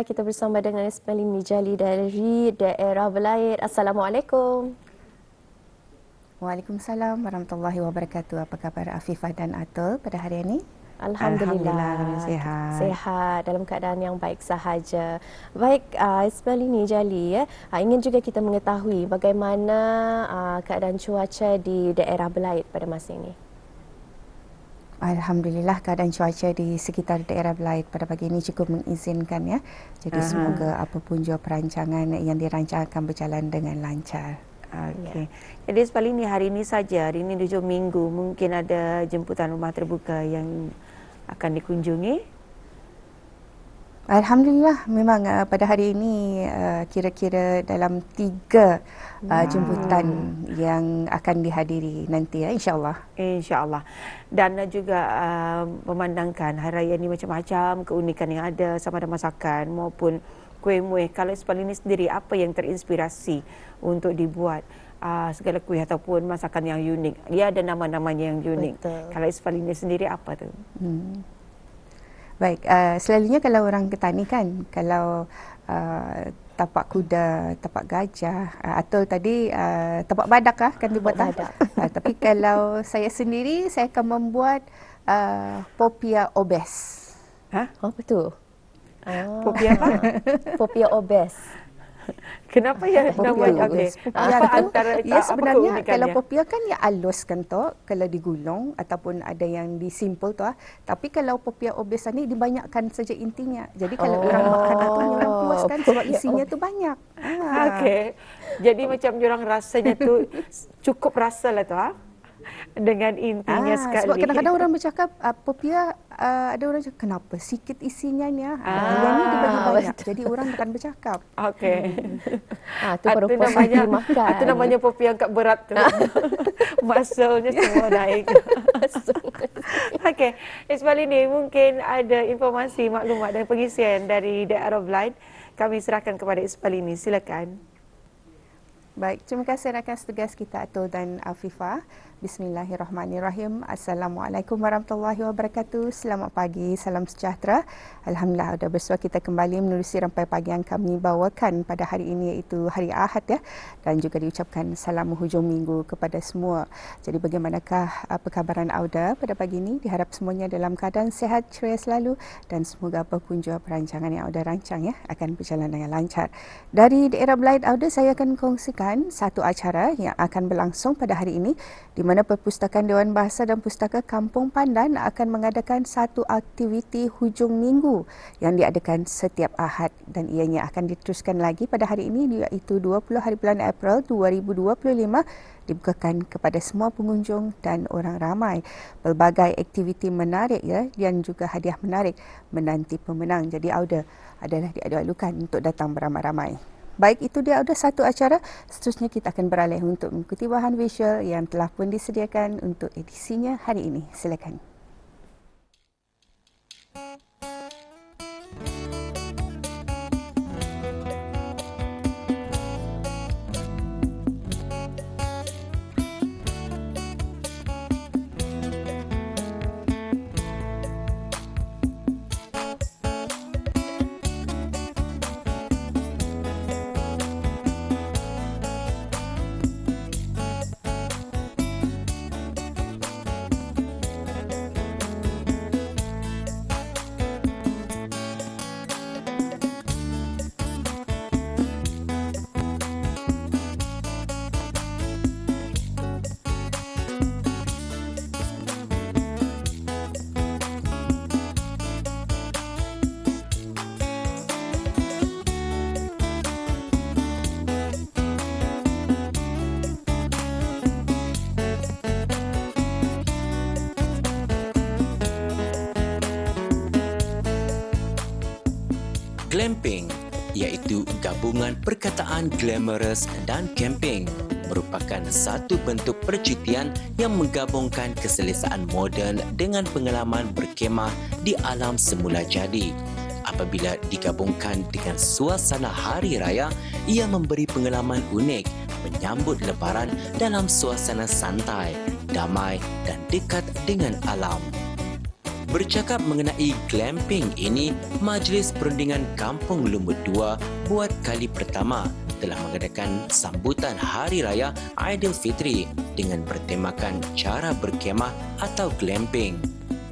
Alhamdulillah kita bersama dengan Ismail Mijali dari daerah Belair. Assalamualaikum. Waalaikumsalam warahmatullahi wabarakatuh. Apa khabar Afifah dan Atul pada hari ini? Alhamdulillah, Alhamdulillah sihat. Sehat dalam keadaan yang baik sahaja. Baik, uh, Ismail ini Jali ya. Uh, ingin juga kita mengetahui bagaimana uh, keadaan cuaca di daerah Belait pada masa ini. Alhamdulillah keadaan cuaca di sekitar daerah Belait pada pagi ini cukup mengizinkan ya. Jadi Aha. semoga apapun jua perancangan yang dirancangkan berjalan dengan lancar. Okey. Ya. Jadi sekali ini hari ini saja, hari ini hujung minggu mungkin ada jemputan rumah terbuka yang akan dikunjungi? Alhamdulillah memang uh, pada hari ini uh, kira-kira dalam tiga uh, jemputan yang akan dihadiri nanti ya insyaallah. Insyaallah. Dan uh, juga uh, memandangkan hari raya ini macam-macam keunikan yang ada sama ada masakan maupun kuih muih. Kalau Sepal ini sendiri apa yang terinspirasi untuk dibuat uh, segala kuih ataupun masakan yang unik? Dia ada nama-namanya yang unik. Betul. Kalau Sepal ini sendiri apa tu? Hmm. Baik, uh, selalunya kalau orang Ketani kan, kalau uh, tapak kuda, tapak gajah, uh, atau tadi uh, tapak badak lah kan dibuat badak. uh, tapi kalau saya sendiri, saya akan membuat uh, popia obes. Ha? Oh, betul. Oh. Popia apa? popia obes. Kenapa ya nama okey? Apa antara ya sebenarnya kalau popia kan ya alus kan tu kalau digulung ataupun ada yang disimpul tu ah. Tapi kalau popia obes ni dibanyakkan saja intinya. Jadi kalau oh. orang makan tu orang puas kan sebab isinya tu banyak. Ah. Okey. Jadi macam orang rasanya tu cukup rasa lah tu ah dengan intinya ah, sekali. Sebab kadang-kadang orang bercakap uh, popia uh, ada orang cakap kenapa sikit isinya ni ah. ah. Yang ni dibagi banyak. Betul. Jadi orang akan bercakap. Okey. ah tu baru namanya makan. Itu namanya popia angkat berat tu. Masalnya semua naik. Okey. Ismail ini mungkin ada informasi maklumat dan pengisian dari The Arab Light. Kami serahkan kepada Ismail ini. Silakan. Baik, terima kasih rakan setugas kita Atul dan Afifah. Bismillahirrahmanirrahim. Assalamualaikum warahmatullahi wabarakatuh. Selamat pagi, salam sejahtera. Alhamdulillah sudah bersua kita kembali menerusi rampai pagi yang kami bawakan pada hari ini iaitu hari Ahad ya dan juga diucapkan salam hujung minggu kepada semua. Jadi bagaimanakah perkabaran Auda pada pagi ini? Diharap semuanya dalam keadaan sehat, ceria selalu dan semoga apapun jua perancangan yang Auda rancang ya akan berjalan dengan lancar. Dari daerah Blight Auda saya akan kongsikan satu acara yang akan berlangsung pada hari ini di mana Perpustakaan Dewan Bahasa dan Pustaka Kampung Pandan akan mengadakan satu aktiviti hujung minggu yang diadakan setiap Ahad dan ianya akan diteruskan lagi pada hari ini iaitu 20 hari bulan April 2025 dibukakan kepada semua pengunjung dan orang ramai. Pelbagai aktiviti menarik ya dan juga hadiah menarik menanti pemenang. Jadi Auda adalah diadu-adukan untuk datang beramai-ramai. Baik itu dia ada satu acara, seterusnya kita akan beralih untuk mengikuti bahan visual yang telah pun disediakan untuk edisinya hari ini. Silakan. Iaitu gabungan perkataan glamorous dan camping merupakan satu bentuk percutian yang menggabungkan keselesaan moden dengan pengalaman berkemah di alam semula jadi. Apabila digabungkan dengan suasana hari raya, ia memberi pengalaman unik menyambut lebaran dalam suasana santai, damai dan dekat dengan alam. Bercakap mengenai glamping ini, Majlis Perundingan Kampung Lumut 2 buat kali pertama telah mengadakan sambutan Hari Raya Aidilfitri dengan bertemakan cara berkemah atau glamping.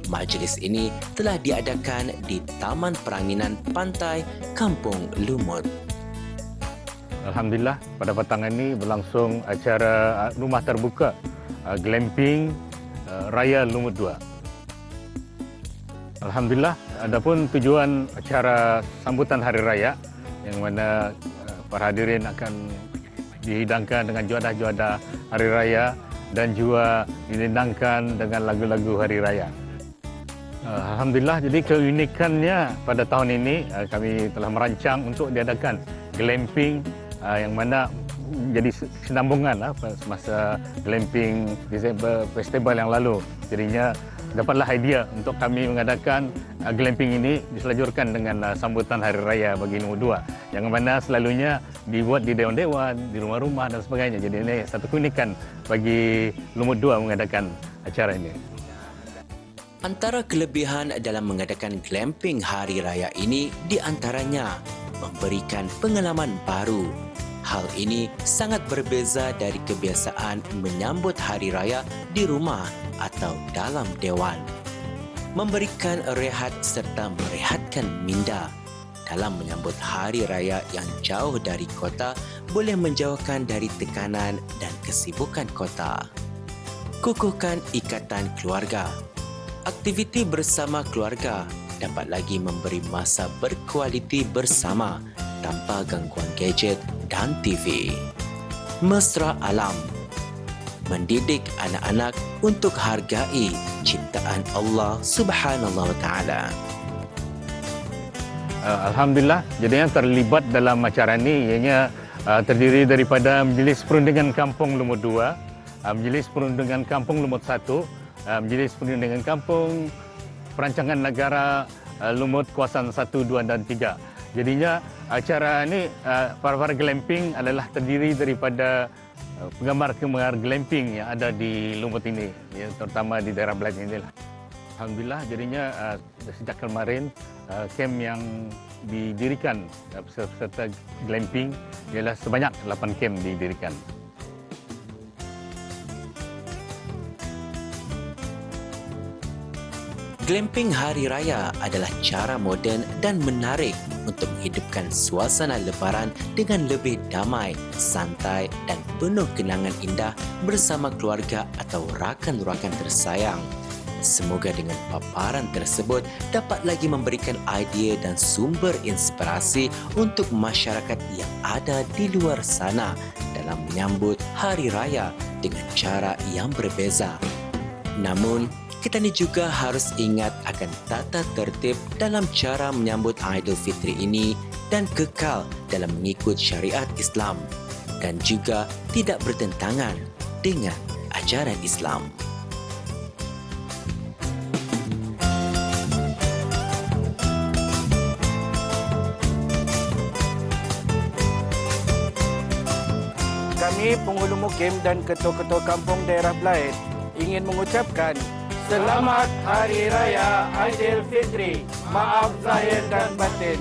Majlis ini telah diadakan di Taman Peranginan Pantai Kampung Lumut. Alhamdulillah pada petang ini berlangsung acara uh, rumah terbuka uh, glamping uh, Raya Lumut 2. Alhamdulillah, adapun tujuan acara sambutan Hari Raya yang mana uh, para hadirin akan dihidangkan dengan juadah-juadah Hari Raya dan juga dilindangkan dengan lagu-lagu Hari Raya. Uh, Alhamdulillah, jadi keunikannya pada tahun ini uh, kami telah merancang untuk diadakan glamping yang mana jadi sinambungan lah semasa glamping Festival yang lalu. Jadinya dapatlah idea untuk kami mengadakan uh, glamping ini diselajurkan dengan uh, sambutan Hari Raya bagi nombor dua yang mana selalunya dibuat di dewan-dewan, di rumah-rumah dan sebagainya. Jadi ini satu keunikan bagi nombor dua mengadakan acara ini. Antara kelebihan dalam mengadakan glamping Hari Raya ini di antaranya memberikan pengalaman baru. Hal ini sangat berbeza dari kebiasaan menyambut Hari Raya di rumah atau dalam dewan. Memberikan rehat serta merehatkan minda dalam menyambut hari raya yang jauh dari kota boleh menjauhkan dari tekanan dan kesibukan kota. Kukuhkan ikatan keluarga. Aktiviti bersama keluarga dapat lagi memberi masa berkualiti bersama tanpa gangguan gadget dan TV. Mesra alam mendidik anak-anak untuk hargai ciptaan Allah Subhanahu taala. Uh, Alhamdulillah, jadi yang terlibat dalam acara ini ianya uh, terdiri daripada Majlis Perundingan Kampung Lumut 2, uh, Majlis Perundingan Kampung Lumut 1, uh, Majlis Perundingan Kampung Perancangan Negara Lumut Kuasan 1, 2 dan 3. Jadinya acara ini uh, para-para glamping adalah terdiri daripada penggemar-penggemar glamping yang ada di Lumut ini, ya, terutama di daerah Belat ini. Lah. Alhamdulillah, jadinya uh, sejak kemarin camp yang didirikan peserta glamping ialah sebanyak 8 camp didirikan. Glamping Hari Raya adalah cara moden dan menarik untuk menghidupkan suasana lebaran dengan lebih damai, santai dan penuh kenangan indah bersama keluarga atau rakan-rakan tersayang. Semoga dengan paparan tersebut dapat lagi memberikan idea dan sumber inspirasi untuk masyarakat yang ada di luar sana dalam menyambut Hari Raya dengan cara yang berbeza. Namun, kita ni juga harus ingat akan tata tertib dalam cara menyambut Aidilfitri ini dan kekal dalam mengikut syariat Islam dan juga tidak bertentangan dengan ajaran Islam. Kami penghulu mukim dan ketua-ketua kampung daerah Belaid ingin mengucapkan Selamat Hari Raya Aidilfitri. Maaf zahir dan batin.